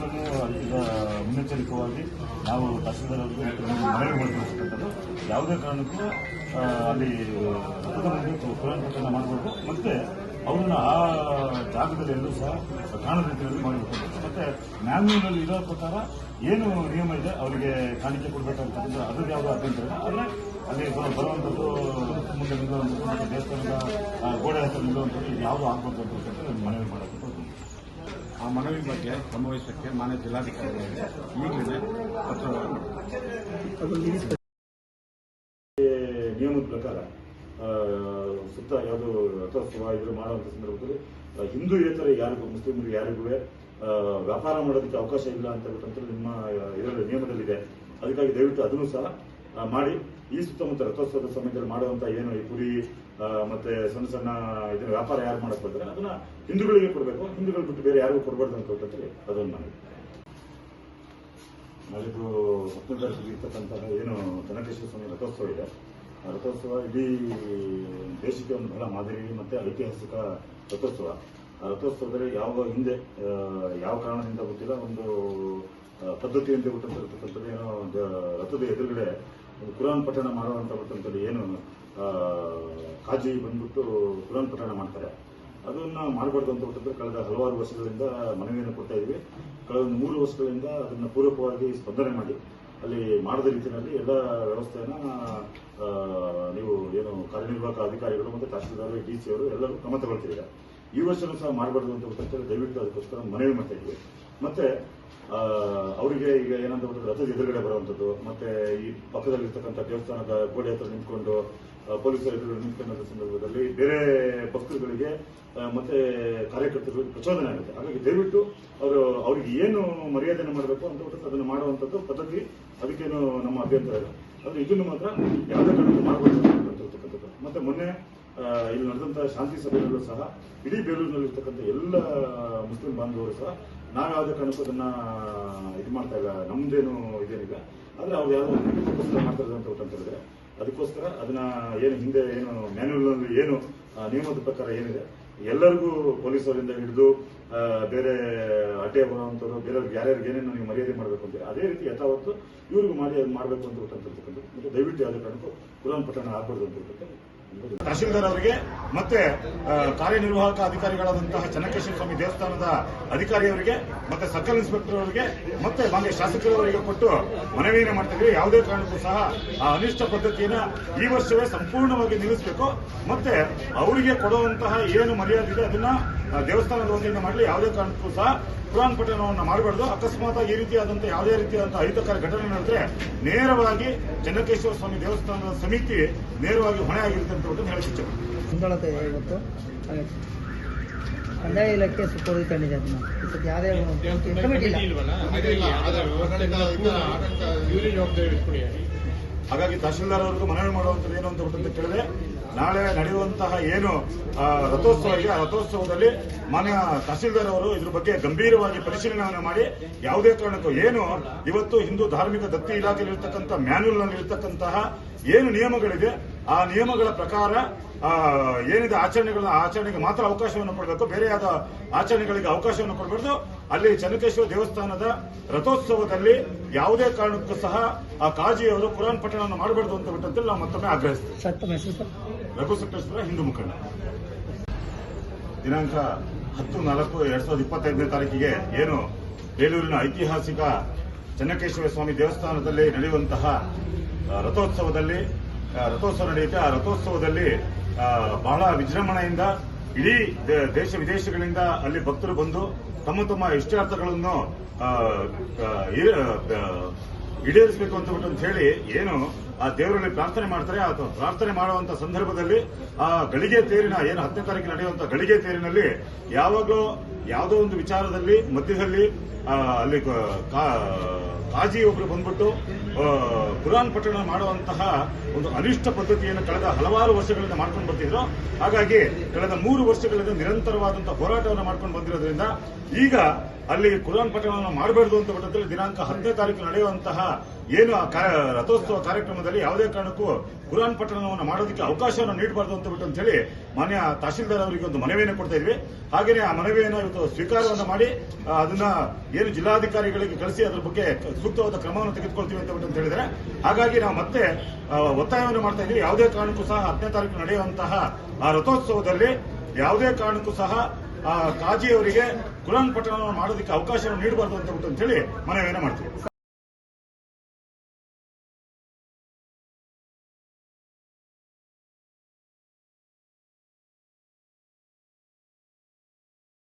ಪೊಲೀಸರು ಈಗ ಮುನ್ನೆಚ್ಚರಿಕವಾಗಿ ನಾವು ತಹಸೀಲ್ದಾರ್ ಅವರಿಗೆ ಮತ್ತು ನಮಗೆ ಮನವಿ ಮಾಡಿರ್ತಕ್ಕಂಥದ್ದು ಯಾವುದೇ ಕಾರಣಕ್ಕೂ ಅಲ್ಲಿ ಕುರಾನ್ ಮಾಡಬೇಕು ಮತ್ತೆ ಅವ್ರನ್ನ ಆ ಜಾಗದಲ್ಲಿ ಎಲ್ಲೂ ಸಹ ಕಾಣದ ರೀತಿಯಲ್ಲಿ ಮಾಡಬೇಕು ಮತ್ತೆ ಮ್ಯಾನ್ಯೂನಲ್ಲಿ ಇರೋ ಪ್ರಕಾರ ಏನು ನಿಯಮ ಇದೆ ಅವರಿಗೆ ಕಾಣಿಕೆ ಕೊಡಬೇಕಂತ ಅದ್ರ ಯಾವುದೋ ಅಭ್ಯಂತರ ಆದರೆ ಅಲ್ಲಿ ಬರುವಂಥದ್ದು ಮುಂದೆ ನಿಲ್ಲುವಂಥದ್ದು ದೇವಸ್ಥಾನದ ಗೋಡೆ ಹತ್ತಿರ ನಿಲ್ಲುವಂಥದ್ದು ಯಾವುದು ಅಂತ ಒಂದು ಮನವಿ ಹೋಗ್ತೀನಿ. ಆ ಮನವಿ ಬಗ್ಗೆ ಗಮವಹಿಸಕ್ಕೆ ಮಾನ್ಯ ಜಿಲ್ಲಾಧಿಕಾರಿಗಳಿಗೆ ಈಗಲೇ ಪತ್ರವನ್ನು ನಿಯಮದ ಪ್ರಕಾರ ಸುತ್ತ ಯಾವುದು ರಥೋತ್ಸವ ಇದು ಮಾಡುವಂಥ ಸಂದರ್ಭದಲ್ಲಿ ಹಿಂದೂ ಹಿಂದೂಯೇತರ ಯಾರಿಗೂ, ಮುಸ್ಲಿಮರು ಯಾರಿಗೂ ವ್ಯಾಪಾರ ಮಾಡೋದಕ್ಕೆ ಅವಕಾಶ ಇಲ್ಲ ಅಂತ ನಿಮ್ಮ ಇದರಲ್ಲಿ ನಿಯಮದಲ್ಲಿದೆ. ಅದಕ್ಕಾಗಿ ದಯವಿಟ್ಟು ಅದನ್ನು ಸಹ ಮಾಡಿ. ಈ ಸುತ್ತಮುತ್ತ ರಥೋತ್ಸವದ ಸಮಯದಲ್ಲಿ ಮಾಡುವಂತ ಏನು ಈ ಆ, ಮತ್ತೆ ಸಣ್ಣ ಸಣ್ಣ ಇದನ್ನ ವ್ಯಾಪಾರ ಯಾರು ಮಾಡಕ್ ಬರ್ತಾರೆ? ಅದನ್ನ ಹಿಂದೂಗಳಿಗೆ ಕೊಡಬೇಕು. ಹಿಂದೂಗಳು ಬಿಟ್ಟು ಬೇರೆ ಯಾರಿಗೂ ಕೊಡಬಾರ್ದು ಅಂತ ಹೇಳ್ಬಿಟ್ಟು ಅದೊಂದು ನನಗೆ ನಾಳಿದ್ದು ಹತ್ತನೇ ಇರ್ತಕ್ಕಂತಹ ಏನು ಚೆನ್ನಕೇಶ್ವರ ಸ್ವಾಮಿ ರಥೋತ್ಸವ ಇದೆ. ರಥೋತ್ಸವ ಇಡೀ ದೇಶಕ್ಕೆ ಒಂದು ಬಹಳ ಮಾದರಿ ಮತ್ತೆ ಐತಿಹಾಸಿಕ ರಥೋತ್ಸವ. ಆ ರಥೋತ್ಸವದಲ್ಲಿ ಯಾವ ಹಿಂದೆ ಯಾವ ಕಾರಣದಿಂದ ಗೊತ್ತಿಲ್ಲ ಒಂದು ಪದ್ಧತಿಯಿಂದ ಹುಟ್ಟಿರ್ತಕ್ಕಂಥದ್ದು ಏನೋ ರಥದ ಎದುರುಗಡೆ ಕುರಾನ್ ಪಠಣ ಮಾಡುವಂಥ ಏನು ಕಾಜಿ ಬಂದ್ಬಿಟ್ಟು ಕುರಾನ್ ಪಠಣ ಮಾಡ್ತಾರೆ. ಅದನ್ನ ಮಾಡಬಾರ್ದು ಅಂತ ಬಿಟ್ಟಿದ್ರೆ ಕಳೆದ ಹಲವಾರು ವರ್ಷಗಳಿಂದ ಮನವಿಯನ್ನು ಕೊಡ್ತಾ ಇದ್ವಿ. ಕಳೆದ ಮೂರು ವರ್ಷಗಳಿಂದ ಅದನ್ನ ಪೂರಕವಾಗಿ ಸ್ಪಂದನೆ ಮಾಡಿ. ಅಲ್ಲಿ ಮಾಡದ ರೀತಿಯಲ್ಲಿ ಎಲ್ಲ ವ್ಯವಸ್ಥೆಯನ್ನ ನೀವು ಏನು ಕಾರ್ಯನಿರ್ವಾಹಕ ಅಧಿಕಾರಿಗಳು ಮತ್ತು ತಹಶೀಲ್ದಾರ್ ಡಿ ಸಿ ಅವರು ಎಲ್ಲರೂ ಕ್ರಮ ತಗೊಳ್ತಿದ್ದಾರೆ. ಈ ವರ್ಷನೂ ಸಹ ಮಾಡಬಾರ್ದು ಅಂತ ಗೊತ್ತಾಗ್ತದೆ. ದಯವಿಟ್ಟು ಅದಕ್ಕೋಸ್ಕರ ಮನವಿ ಮಾಡ್ತಾ ಇದ್ವಿ ಮತ್ತೆ ಅವರಿಗೆ ಈಗ ಏನಂತ ಬಿಟ್ಟರೆ ರಥದ ಎದುರುಗಡೆ ಬರುವಂಥದ್ದು, ಮತ್ತೆ ಈ ಪಕ್ಕದಲ್ಲಿರ್ತಕ್ಕಂಥ ದೇವಸ್ಥಾನದ ಗೋಡೆ ಹತ್ರ ನಿಂತ್ಕೊಂಡು ಪೊಲೀಸರ ಎದುರು ನಿಂತ್ಕೊಂಡ ಸಂದರ್ಭದಲ್ಲಿ ಬೇರೆ ಭಕ್ತರುಗಳಿಗೆ ಮತ್ತೆ ಕಾರ್ಯಕರ್ತರಿಗೆ ಪ್ರಚೋದನೆ ಆಗುತ್ತೆ. ಹಾಗಾಗಿ ದಯವಿಟ್ಟು ಅವರು, ಅವ್ರಿಗೆ ಏನು ಮರ್ಯಾದೆನ ಮಾಡಬೇಕು ಅಂತ ಅದನ್ನು ಮಾಡುವಂಥದ್ದು ಪದ್ಧತಿ ಅದಕ್ಕೇನು ನಮ್ಮ ಅಭ್ಯಂತರ ಇಲ್ಲ. ಆದರೆ ಇದನ್ನು ಮಾತ್ರ ಯಾವುದೇ ಕಾರಣಕ್ಕೂ ಮಾಡಬಾರ್ದು ಮತ್ತೆ ಮೊನ್ನೆ ಇಲ್ಲಿ ನಡೆದಂತಹ ಶಾಂತಿ ಸಭೆಯಲ್ಲೂ ಸಹ ಇಡೀ ಬೇಲೂರಿನಲ್ಲಿರ್ತಕ್ಕಂಥ ಎಲ್ಲ ಮುಸ್ಲಿಂ ಬಾಂಧವರು ಸಹ ನಾವು ಯಾವುದೇ ಕಾರಣಕ್ಕೂ ಅದನ್ನ ಇದು ಮಾಡ್ತಾ ಇಲ್ಲ. ನಮ್ದೇನು ಇದೇನಿಲ್ಲ. ಆದ್ರೆ ಅವ್ರು ಯಾವುದೋ ಮಾಡ್ತಾರೆ ಅಂತ ಅಂತ ಹೇಳಿದ್ರೆ ಅದಕ್ಕೋಸ್ಕರ ಅದನ್ನ ಏನು ಹಿಂದೆ ಏನು ಮ್ಯಾನುಯಲ್ ಏನು ನಿಯಮದ ಪ್ರಕಾರ ಏನಿದೆ, ಎಲ್ಲರಿಗೂ ಪೊಲೀಸರಿಂದ ಹಿಡಿದು ಬೇರೆ ಅಡ್ಡೆ ಬರುವಂತವ್ರು ಬೇರೆ ಯಾರ್ಯಾರಿಗೆ ಏನೇನು ನೀವು ಮರ್ಯಾದೆ ಮಾಡಬೇಕು ಅಂತೀರಿ, ಅದೇ ರೀತಿ ಯಥಾವತ್ತು ಇವ್ರಿಗೂ ಮಾಡಿ ಮಾಡಬೇಕು ಅಂತ ಹೇಳ್ತಕ್ಕಂಥದ್ದು ಮತ್ತೆ ದಯವಿಟ್ಟು ಯಾವುದೇ ಕಾರಣಕ್ಕೂ ಕುರಾನ್ ಪಠಣ ಆಗ್ಬಾರ್ದು ಅಂತ ತಹಶೀಲ್ದಾರ್ ಅವರಿಗೆ, ಮತ್ತೆ ಕಾರ್ಯನಿರ್ವಾಹಕ ಅಧಿಕಾರಿಗಳಾದಂತಹ ಚನ್ನಕೇಶ್ವರ ಸ್ವಾಮಿ ದೇವಸ್ಥಾನದ ಅಧಿಕಾರಿಯವರಿಗೆ, ಮತ್ತೆ ಸರ್ಕಲ್ ಇನ್ಸ್ಪೆಕ್ಟರ್ ಅವರಿಗೆ, ಮತ್ತೆ ಮಾನ್ಯ ಶಾಸಕರವರಿಗೆ ಕೊಟ್ಟು ಮನವಿಯನ್ನು ಮಾಡ್ತಿದ್ವಿ. ಯಾವುದೇ ಕಾರಣಕ್ಕೂ ಸಹ ಆ ಅನಿಷ್ಟ ಪದ್ಧತಿಯನ್ನ ಈ ವರ್ಷವೇ ಸಂಪೂರ್ಣವಾಗಿ ನಿಲ್ಲಿಸಬೇಕು. ಮತ್ತೆ, ಅವರಿಗೆ ಕೊಡುವಂತಹ ಏನು ಮರ್ಯಾದೆ ಇದೆ, ಅದನ್ನ ಆ, ದೇವಸ್ಥಾನದ ವತಿಯಿಂದ ಮಾಡಲಿ ಯಾವುದೇ ಕಾರಣಕ್ಕೂ ಸಹ ಕುರಾನ್ ಪಠಣವನ್ನು ಮಾಡಬಾರ್ದು ಅಕಸ್ಮಾತ್ ಈ ರೀತಿಯಾದಂತಹ ಯಾವುದೇ ರೀತಿಯಾದಂತಹ ಅಹಿತಕರ ಘಟನೆ ನಡೆದ್ರೆ ನೇರವಾಗಿ ಚೆನ್ನಕೇಶ್ವರ ಸ್ವಾಮಿ ದೇವಸ್ಥಾನದ ಸಮಿತಿ ನೇರವಾಗಿ ಹೊಣೆ ಆಗಿರುತ್ತೆ ಅಂತ ಹೇಳಿ ಇಚ್ಛೆ ಇವತ್ತು ಕಂದಾಯ ಇಲಾಖೆ ಸುಪೋದಿಕೊಂಡಿದೆ ಅದನ್ನ ಇದಕ್ಕೆ ಯಾವುದೇ ಕಮಿಟಿ ಹಾಗಾಗಿ ತಹಶೀಲ್ದಾರ್ ಅವರಿಗೂ ಮನವಿ ಮಾಡುವಂಥದ್ದು ಏನು ಅಂತ ಕೇಳಿದ್ರೆ ನಾಳೆ ನಡೆಯುವಂತಹ ಏನು ರಥೋತ್ಸವ ಇದೆ ಆ ರಥೋತ್ಸವದಲ್ಲಿ ಮಾನ್ಯ ತಹಸೀಲ್ದಾರ್ ಅವರು ಇದ್ರ ಬಗ್ಗೆ ಗಂಭೀರವಾಗಿ ಪರಿಶೀಲನೆಯನ್ನು ಮಾಡಿ, ಯಾವುದೇ ಕಾರಣಕ್ಕೂ ಏನು, ಇವತ್ತು ಹಿಂದೂ ಧಾರ್ಮಿಕ ದತ್ತಿ ಇಲಾಖೆಯಲ್ಲಿರ್ತಕ್ಕಂಥ ಮ್ಯಾನ್ಯುಲ್ನಲ್ಲಿ ಇರತಕ್ಕಂತಹ ಏನು ನಿಯಮಗಳಿದೆ, ಆ ನಿಯಮಗಳ ಪ್ರಕಾರ ಏನಿದೆ ಆಚರಣೆಗಳ, ಆಚರಣೆಗೆ ಮಾತ್ರ ಅವಕಾಶವನ್ನು ಕೊಡಬೇಕು ಬೇರೆ ಆಚರಣೆಗಳಿಗೆ ಅವಕಾಶವನ್ನು ಕೊಡಬಾರ್ದು. ಅಲ್ಲಿ ಚನ್ನಕೇಶ್ವರ ದೇವಸ್ಥಾನದ ರಥೋತ್ಸವದಲ್ಲಿ ಯಾವುದೇ ಕಾರಣಕ್ಕೂ ಸಹ ಆ ಕಾಜಿಯವರು ಕುರಾನ್ ಪಠಣವನ್ನು ಮಾಡಬಾರ್ದು ಅಂತ ಬಿಟ್ಟಂತೆ ನಾವು ಮತ್ತೊಮ್ಮೆ ಆಗ್ರಹಿಸ್ತೀವಿ. ರಘು ಸಕಲೇಶ್ವರ ಹಿಂದೂ ಮುಖಂಡ. ದಿನಾಂಕ ಹತ್ತು ನಾಲ್ಕು ಎರಡ್ ಸಾವಿರದ ಇಪ್ಪತ್ತೈದನೇ ತಾರೀಕಿಗೆ ಏನು ಬೇಲೂರಿನ ಐತಿಹಾಸಿಕ ಚನ್ನಕೇಶ್ವರ ಸ್ವಾಮಿ ದೇವಸ್ಥಾನದಲ್ಲಿ ನಡೆಯುವಂತಹ ರಥೋತ್ಸವದಲ್ಲಿ ರಥೋತ್ಸವ ನಡೆಯುತ್ತೆ. ಆ ರಥೋತ್ಸವದಲ್ಲಿ ಬಹಳ ವಿಜೃಂಭಣೆಯಿಂದ ಇಡೀ ದೇಶ ವಿದೇಶಗಳಿಂದ ಅಲ್ಲಿ ಭಕ್ತರು ಬಂದು ತಮ್ಮ ತಮ್ಮ ಇಷ್ಟಾರ್ಥಗಳನ್ನು ಈಡೇರಿಸಬೇಕು ಅಂತ ಹೇಳಿ ಏನು ಆ ದೇವರಲ್ಲಿ ಪ್ರಾರ್ಥನೆ ಮಾಡ್ತಾರೆ, ಆ ಪ್ರಾರ್ಥನೆ ಮಾಡುವಂತ ಸಂದರ್ಭದಲ್ಲಿ ಆ ಗಳಿಗೆ ತೇರಿನ ಏನು ಹತ್ತನೇ ತಾರೀಕು ನಡೆಯುವಂತ ಗಳಿಗೆ ತೇರಿನಲ್ಲಿ ಯಾವಾಗಲೂ ಯಾವುದೋ ಒಂದು ವಿಚಾರದಲ್ಲಿ, ಮಧ್ಯದಲ್ಲಿ ಅಲ್ಲಿ ಕಾಜಿ ಒಬ್ರು ಬಂದ್ಬಿಟ್ಟು ಕುರಾನ್ ಪಠಣ ಮಾಡುವಂತಹ ಒಂದು ಅನಿಷ್ಟ ಪದ್ಧತಿಯನ್ನು ಕಳೆದ ಹಲವಾರು ವರ್ಷಗಳಿಂದ ಮಾಡ್ಕೊಂಡು ಬರ್ತಿದ್ರು. ಹಾಗಾಗಿ ಕಳೆದ ಮೂರು ವರ್ಷಗಳಿಂದ ನಿರಂತರವಾದಂತಹ ಹೋರಾಟವನ್ನು ಮಾಡ್ಕೊಂಡು ಬಂದಿರೋದ್ರಿಂದ ಈಗ ಅಲ್ಲಿ ಕುರಾನ್ ಪಠಣವನ್ನು ಮಾಡಬಾರ್ದು ಅಂತ ಪಟ್ಟದಲ್ಲಿ ದಿನಾಂಕ ಹತ್ತನೇ ತಾರೀಕು ನಡೆಯುವಂತಹ ಏನು ರಥೋತ್ಸವ ಕಾರ್ಯಕ್ರಮದಲ್ಲಿ ರಥೋತ್ಸವದಲ್ಲಿ ಯಾವುದೇ ಕಾರಣಕ್ಕೂ ಕುರಾನ್ ಪಠಣವನ್ನು ಮಾಡೋದಕ್ಕೆ ಅವಕಾಶವನ್ನು ನೀಡಬಾರದು ಅಂತ ಬಿಟ್ಟು ಅಂತ ಹೇಳಿ ಮಾನ್ಯ ತಹಶೀಲ್ದಾರ್ ಅವರಿಗೆ ಒಂದು ಮನವಿಯನ್ನು ಕೊಡ್ತಾ ಇದ್ವಿ. ಹಾಗೆಯೇ ಆ ಮನವಿಯನ್ನು ಇವತ್ತು ಸ್ವೀಕಾರವನ್ನು ಮಾಡಿ ಅದನ್ನ ಏನು ಜಿಲ್ಲಾಧಿಕಾರಿಗಳಿಗೆ ಕಳಿಸಿ ಅದರ ಬಗ್ಗೆ ಸೂಕ್ತವಾದ ಕ್ರಮವನ್ನು ತೆಗೆದುಕೊಳ್ತೀವಿ ಅಂತ ಬಿಟ್ಟು ಅಂತ ಹೇಳಿದರೆ ಹಾಗಾಗಿ ನಾವು ಮತ್ತೆ ಒತ್ತಾಯವನ್ನು ಮಾಡ್ತಾ ಇದ್ವಿ ಯಾವುದೇ ಕಾರಣಕ್ಕೂ ಸಹ ಹತ್ತನೇ ತಾರೀಕು ನಡೆಯುವಂತಹ ಆ ರಥೋತ್ಸವದಲ್ಲಿ ಯಾವುದೇ ಕಾರಣಕ್ಕೂ ಸಹ, ಆ ಕಾಜಿ ಅವರಿಗೆ ಕುರಾನ್ ಪಠಣವನ್ನು ಮಾಡೋದಕ್ಕೆ ಅವಕಾಶವನ್ನು ನೀಡಬಾರದು ಅಂತ ಬಿಟ್ಟು ಅಂತ ಹೇಳಿ ಮನವಿಯನ್ನು ಮಾಡ್ತೀವಿ.